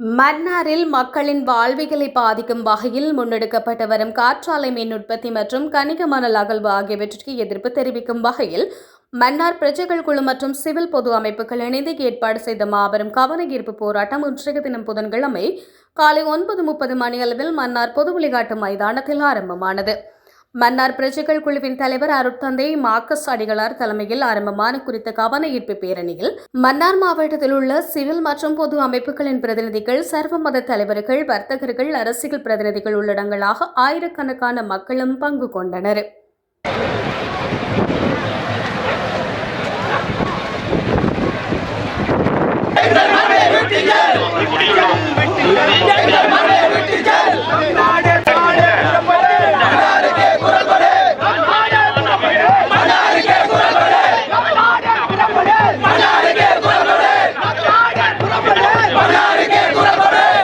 மன்னாரில் மக்களின் வாழ்விகளை பாதிக்கும் வகையில் முன்னெடுக்கப்பட்டு வரும் காற்றாலை மின் உற்பத்தி மற்றும் கணிக மணல் அகழ்வு ஆகியவற்றிற்கு எதிர்ப்பு தெரிவிக்கும் வகையில் மன்னார் பிரஜைகள் குழு மற்றும் சிவில் பொது அமைப்புகள் இணைந்து ஏற்பாடு செய்த மாபெரும் கவன ஈர்ப்பு போராட்டம் இன்றைய தினம் புதன்கிழமை காலை ஒன்பது முப்பது மணியளவில் மன்னார் பொது விளையாட்டு மைதானத்தில் ஆரம்பமானது. மன்னார் பிரஜைகள் குழுவின் தலைவர் அருட்தந்தை மார்க்கஸ் அடிகளார் தலைமையில் ஆரம்பமான குறித்த கவன ஈர்ப்பு பேரணியில் மன்னார் மாவட்டத்தில் உள்ள சிவில் மற்றும் பொது அமைப்புகளின் பிரதிநிதிகள் சர்வ மத தலைவர்கள் வர்த்தகர்கள் அரசியல் பிரதிநிதிகள் உள்ளடங்களாக ஆயிரக்கணக்கான மக்களும் பங்கு கொண்டனர்.